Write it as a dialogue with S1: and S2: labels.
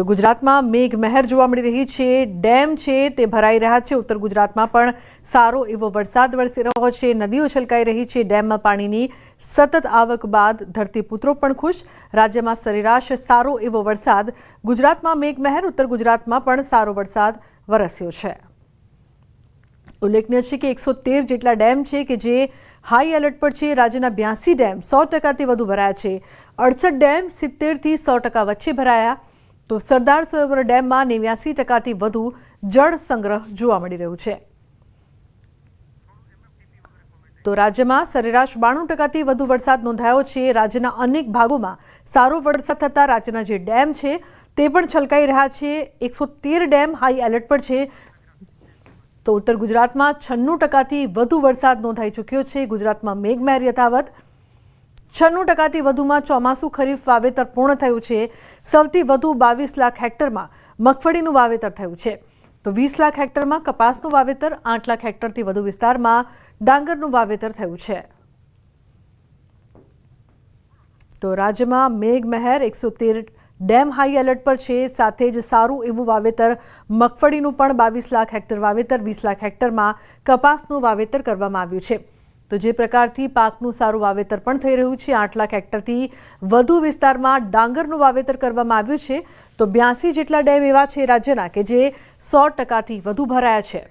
S1: તો ગુજરાતમાં મેઘ મહેર જોવા મળી રહી છે, ડેમ છે, તે ભરાઈ રહ્યા છે. ઉત્તર ગુજરાતમાં પણ સારો એવો વરસાદ વરસી રહ્યો છે. નદીઓ છલકાઈ રહી છે. ડેમમાં પાણીની સતત આવક બાદ ધરતીપુત્રો પણ ખુશ. રાજ્યમાં સરેરાશ સારો એવો વરસાદ. ગુજરાતમાં મેઘ મહેર ઉત્તર ગુજરાતમાં પણ સારો વરસાદ વરસ્યો છે. ઉલ્લેખનીય છે કે એકસો તેર જેટલા ડેમ છે કે જે હાઈ એલર્ટ પર છે. રાજ્યના બ્યાસી ડેમ સો ટકાથી વધુ ભરાયા છે. અડસઠ ડેમ સિત્તેરથી સો ટકા વચ્ચે ભરાયા. તો સરદાર સરોવર ડેમમાં નેવ્યાસી ટકાથી વધુ જળ સંગ્રહ જોવા મળી રહ્યું છે. તો રાજ્યમાં સરેરાશ બાણું ટકાથી વધુ વરસાદ નોંધાયો છે. રાજ્યના અનેક ભાગોમાં સારો વરસાદ થતાં રાજ્યના જે ડેમ છે તે પણ છલકાઈ રહ્યા છે. એકસો તેર ડેમ હાઈ એલર્ટ પર છે. તો ઉત્તર ગુજરાતમાં છન્નું ટકાથી વધુ વરસાદ નોંધાઈ ચૂક્યો છે. ગુજરાતમાં મેઘમહેર યથાવત છન્નું ટકાથી વધુમાં ચોમાસું ખરીફ વાવેતર પૂર્ણ થયું છે. સૌથી વધુ બાવીસ લાખ હેક્ટરમાં મગફળીનું વાવેતર થયું છે. તો વીસ લાખ હેક્ટરમાં કપાસનું વાવેતર, આઠ લાખ હેક્ટરથી વધુ વિસ્તારમાં ડાંગરનું વાવેતર થયું છે. તો રાજ્યમાં મેઘમહેર એકસો તેર ડેમ હાઈ એલર્ટ પર છે. સાથે જ સારું એવું વાવેતર, મગફળીનું પણ બાવીસ લાખ હેક્ટર વાવેતર, વીસ લાખ હેક્ટરમાં કપાસનું વાવેતર કરવામાં આવ્યું છે. તો જે પ્રકારથી પાકનું સારું વાવેતર પણ થઈ રહ્યું છે, આઠ લાખ હેક્ટરથી વધુ વિસ્તારમાં ડાંગરનું વાવેતર કરવામાં આવ્યું છે, તો બ્યાસી જેટલા ડેમ એવા છે રાજ્યના કે જે સો ટકાથી વધુ ભરાયા છે.